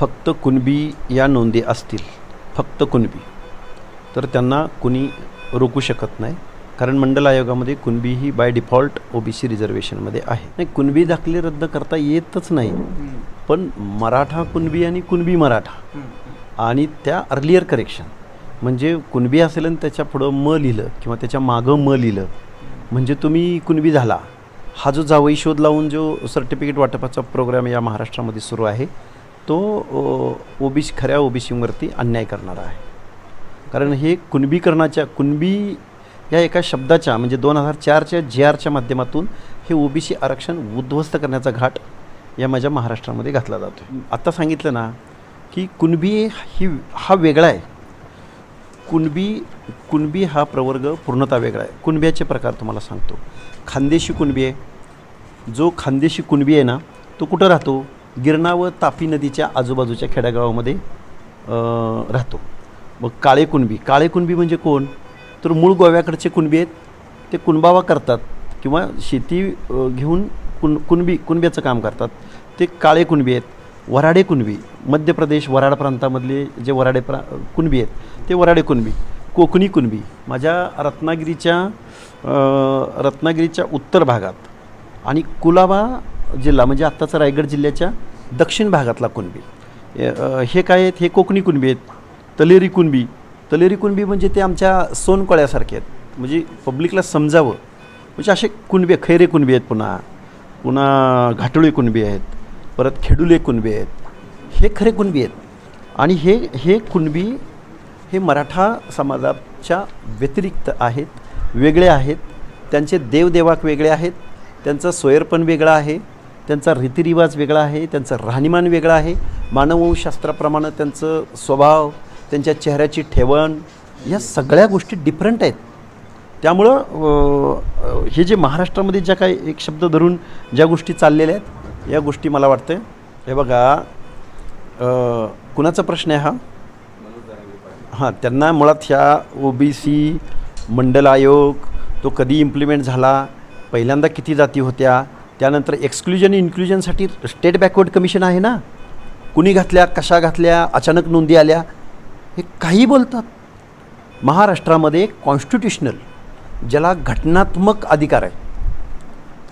फक्त कुणबी या नोंदी असतील. फक्त कुणबी. तर त्यांना कुणी रोखू शकत नाही. कारण मंडल आयोगामध्ये कुणबी ही by default O B C रिझर्वेशनमध्ये आहे. नाही कुणबी दाखले रद्द करता येतच नाही. पण मराठा कुणबी आणि कुणबी मराठा. आणि त्या अर्लियर करेक्शन म्हणजे कुणबी असेल आणि त्याच्या पुढं म लिहिलं किंवा त्याच्या मागं म लिहिलं. म्हणजे तुम्ही कुणबी झाला. हा जो जावई शोध लावून जो सर्टिफिकेट वाटपाचा प्रोग्राम या महाराष्ट्रामध्ये सुरू आहे तो ओबीसी खऱ्या ओबीसीवरती अन्याय करणारा आहे. कारण हे कुणबीकरणाच्या कुणबी या एका शब्दाच्या म्हणजे दोन हजार चारच्या जे आरच्या माध्यमातून हे ओबीसी आरक्षण उद्ध्वस्त करण्याचा घाट या माझ्या महाराष्ट्रामध्ये घातला जातो आत्ता सांगितलं ना की कुणबी ही हा वेगळा आहे. कुणबी कुणबी हा प्रवर्ग पूर्णतः वेगळा आहे. कुणब्याचे प्रकार तुम्हाला सांगतो. खानदेशी कुणबी आहे. जो खानदेशी कुणबी आहे ना तो कुठं राहतो? गिरणा व तापी नदीच्या आजूबाजूच्या खेड्यागावामध्ये राहतो. मग काळे कुणबी. काळे कुणबी म्हणजे कोण? तर मूळ गोव्याकडचे कुणबी आहेत ते कुणबावा करतात किंवा शेती घेऊन कुण कुणबी कुणब्याचं काम करतात. ते काळे कुणबी आहेत वराडे कुणबी. मध्य प्रदेश वराड प्रांतामधले जे वराडे प्रा कुणबी आहेत ते वराडे कुणबी. कोकणी कुणबी. माझ्या रत्नागिरीच्या रत्नागिरीच्या उत्तर भागात आणि कुलाबा जिल्हा म्हणजे आत्ताचा रायगड जिल्ह्याच्या दक्षिण भागातला कुणबी. हे, काय आहेत? हे कोकणी कुणबी आहेत. तलेरी कुणबी. तलेरी कुणबी म्हणजे ते आमच्या सोनकळ्यासारखे आहेत. म्हणजे पब्लिकला समजावं. म्हणजे असे कुणबी खैरे कुणबी आहेत पुन्हा. पुन्हा घाटोळी कुणबी आहेत. परत खेडुले कुणबी आहेत. हे खरे कुणबी आहेत. आणि हे हे कुणबी हे मराठा समाजाच्या व्यतिरिक्त आहेत वेगळे आहेत. त्यांचे देवदेवाक वेगळे आहेत. त्यांचा सोयरपण वेगळा आहे. त्यांचा रीतिरिवाज वेगळा आहे त्यांचं राहणीमान वेगळं आहे. मानवशास्त्राप्रमाणे त्यांचं स्वभाव त्यांच्या चेहऱ्याची ठेवण या सगळ्या गोष्टी डिफरंट आहेत. त्यामुळं हे जे महाराष्ट्रामध्ये ज्या काही एक शब्द धरून ज्या गोष्टी चाललेल्या आहेत या गोष्टी मला वाटतं हे बघा कुणाचा प्रश्न आहे हा? हां त्यांना मुळात ह्या ओ बी सी मंडल आयोग तो कधी इम्प्लिमेंट झाला? पहिल्यांदा किती जाती होत्या? त्यानंतर एक्सक्लुजन इन्क्लुजनसाठी स्टेट बॅकवर्ड कमिशन आहे ना? कुणी घातल्या कशा घातल्या अचानक नोंदी आल्या हे काही बोलतात. महाराष्ट्रामध्ये कॉन्स्टिट्युशनल ज्याला घटनात्मक अधिकार आहे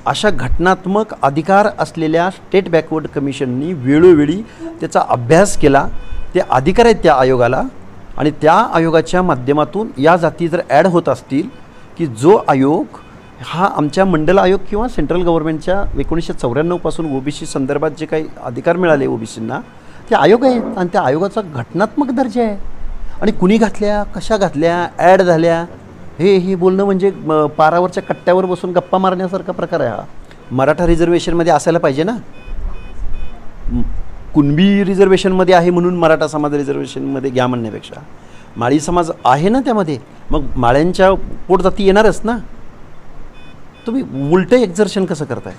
अशा घटनात्मक अधिकार असलेल्या स्टेट बॅकवर्ड कमिशननी वेळोवेळी त्याचा अभ्यास केला ते अधिकार आहेत त्या आयोगाला आणि त्या आयोगाच्या माध्यमातून या जाती जर ॲड होत असतील की जो आयोग हा आमच्या मंडल आयोग किंवा सेंट्रल गव्हर्नमेंटच्या एकोणीसशे चौऱ्याण्णवपासून ओबीसी संदर्भात जे काही अधिकार मिळाले ओबीसींना ते आयोग आहेत आणि त्या आयोगाचा घटनात्मक दर्जा आहे. आणि कुणी घातल्या कशा घातल्या ॲड झाल्या हे हे बोलणं म्हणजे पारावरच्या कट्ट्यावर बसून गप्पा मारण्यासारखा प्रकार आहे हा. मराठा रिझर्वेशनमध्ये असायला पाहिजे ना? कुणबी रिझर्वेशनमध्ये आहे म्हणून मराठा समाज रिझर्वेशनमध्ये घ्या म्हणण्यापेक्षा. माळी समाज आहे ना त्यामध्ये? मग माळ्यांच्या पोटजाती येणारच ना? तुम्ही उलटं एक्झर्शन कसं करताय?